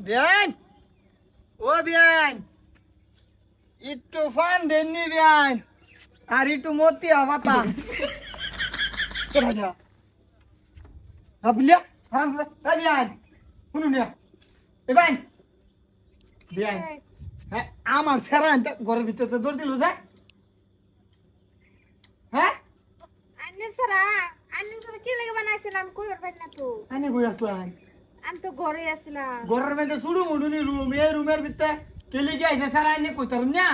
বিয়ান? ও বিয়ান একটু ফান দেননি বিয়ান আর একটু মতি আমাতা ভাবলিয়া হারাম এ বিয়ান শুনুন এ বাইন বিয়ান হ্যাঁ। আমার সেরা আনতে ঘরের ভিতরে দৌড় দিল যা। হ্যাঁ? আন্নে সারা আন্নে সারা কি লাগে বানাইছিলাম? কইবার পাই না তো আনে বই আসলাম আমি তো ঘরে আসছিলাম ঘরের মধ্যে শুরু মুডুনি রুম এই রুমের ভিতরে কেলি গিয়েছে সারা আইনে কইতারুন না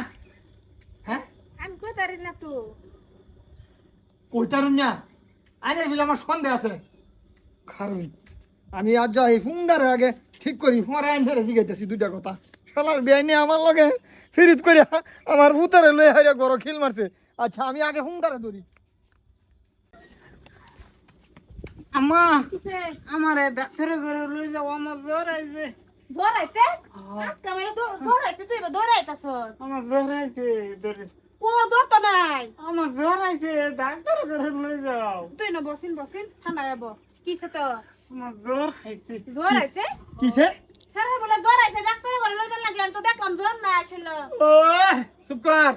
হ্যাঁ? আমি না তো? না আইনে বলে আমার সন্দেহ আছে। কারণ আমি আজ যাই ফুন্ডারে আগে ঠিক করি পরে আইন ধরে জিগাইতেছি দুইটা কথা। শালার বেআইনি আমার লগে ফিরিত করে আমার ভূতারে লয়ে হাইরা গরো খিল মারছে। আচ্ছা আমি আগে ফুন্ডারে ধরি। আম্মা আমার ডাক্তারের ঘরে লই যাও আমার জ্বর আইবে দৌড়াইছে আজকে আমি দৌড়াইছে তুই এবার দৌড়াইতাছ আমার জ্বর আইছে কো দৌড় তো নাই। আমার জ্বর আইছে ডাক্তার ঘরে লই যাও। তুই না বসিন বসিন ঠান্ডা যাব কিসে তো আমার জ্বর আইছে। দৌড়াইছে কিসে? স্যার বলে দৌড়াইছে ডাক্তারের ঘরে লইতে লাগে আমি তো দেখলাম দৌড় না আসলে। ও চুপ কর।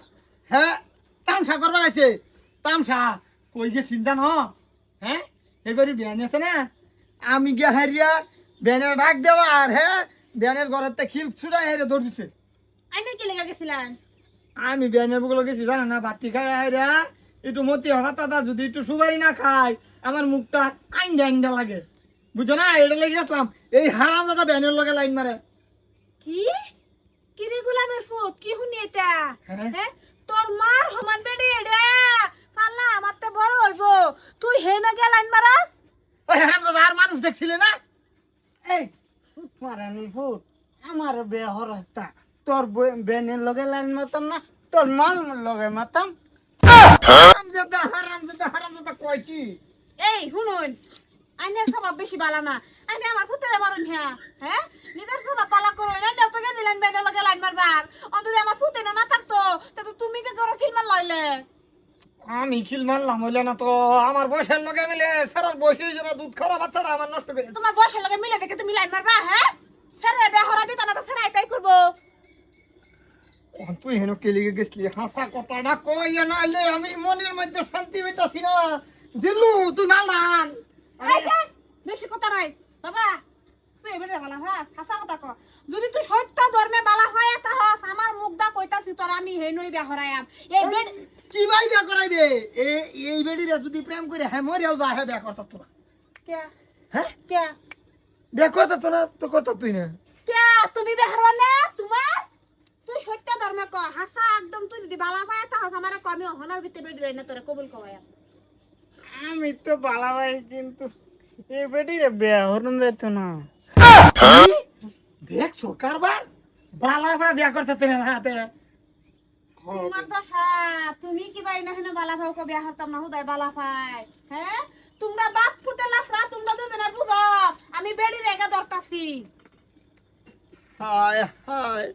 হ্যাঁ তামসা করবার আছে তামসা কই গে চিন্তা ন হ্যাঁ? এবারে বিয়ানি আছে না? আমি গিয়া হারিয়া ব্যানের ডাক দেওয়া আর হ্যাঁ ব্যানের ঘরের তে খিল ছুড়া হেরে দৌড় দিছে। আইনে কি লেগে গেছিলেন? আমি ব্যানের বুকুলো গেছি জানো না বাটি খাই হারিয়া একটু মতি হঠাৎ দাদা যদি একটু সুপারি না খাই আমার মুখটা আইন্দা আইন্দা লাগে। বুঝছ না এটা লেগে আসলাম। এই হারাম দাদা ব্যানের লগে লাইন মারে। কি? কি রে গোলামের ফুট কি শুনি এটা? হ্যাঁ? তোর মার সমান বেডি তো তুই হে না গেলাইন মারাস? ওই হারাম দাদা আর মানুষ দেখছিলে না? এই ফুট মারানি ফুট। আমার বে হরস্তা তোর বেনের লগে লাইন মাতাম না তোর মাল লগে মাতাম হারাম দাদা হারাম দাদা হারাম দাদা কয় কি? এই শুনুন। আইনের স্বভাব বেশি বালা না। আইনে আমার পুত্রে মারুন হ্যাঁ হ্যাঁ? নিজের স্বভাব পালা করো না দেব তোকে দিলেন বেডে লগে লাইন মারবার? অন্তত আমার পুত্রে না থাকতো তা তো তুমি কে গরো খিলমান লইলে? আমি খিল মারলাম হইলে না তো। আমার বয়সের লগে মিলে সারার বয়স হয়েছে না দুধ খাওয়া বাচ্চাটা আমার নষ্ট করে তোমার বয়সের লগে মিলে দেখে তুমি লাইন মারবা হ্যাঁ? স্যারে বেহরা দিত না তো স্যার এটাই করব। তুই হেন কেলিগে গেছলি? হাসা কথাটা কই নাইলে আমি মনের মধ্যে শান্তি হইতাছি না। দিলু তুই মালান বেশি কথা নাই। বাবা এবারে বালা হাস হাসা কথা ক। যদি তুই সত্য ধর্মে বালা হয় তা হস আমার মুখদা কইতাছি তোর আমি হে নই বেহরায়াম এই বেড কি ভাই বিয়া করাইবে এ এই বেডিরে যদি প্রেম করে হ্যাঁ মরিয়াও যা হ্যাঁ বিয়া করতা তোরা কে হ্যাঁ? কে বিয়া করতা তোরা তো করতা তুই না। কে তুমি বেহরবা না? তোমার? তুই সত্য ধর্মে ক হাসা একদম তুই যদি বালা হয় তা হস আমার ক আমি হনার ভিতরে বেড রই না তোরে কবুল কওয়ায়া আমি। তো বালা ভাই কিন্তু এই বেটিরে বিয়া হরণ যাইতো না। দেখছ কারবার বালা বা বিয়া করতে হাতে। তোমার দশা তুমি কি বাই না হেন বালা ভাও কো বিয়া না? হুদাই বালা পাই হ্যাঁ? তোমরা বাপ ফুটে লাফরা তোমরা দুজনে বুঝো আমি বেড়ি রেগা ধরতাছি। হায় হায়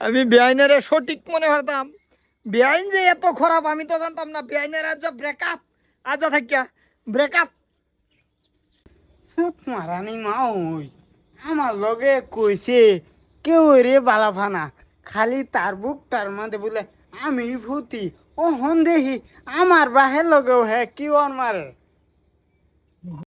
আমি বেআইনের সঠিক মনে হতাম বেআইন যে এত খারাপ আমি তো জানতাম না বেআইনের আজ ব্রেকআপ আজ থাকিয়া ব্রেকআপ সুত মারানি মা ওই। আমার লগে কইছে, কেউ রে বালাফানা খালি তার বুক তার মধ্যে বলে, আমি ভূতি ও হন দেখি আমার বাহের লগেও হ্যাঁ কি ওর মারে?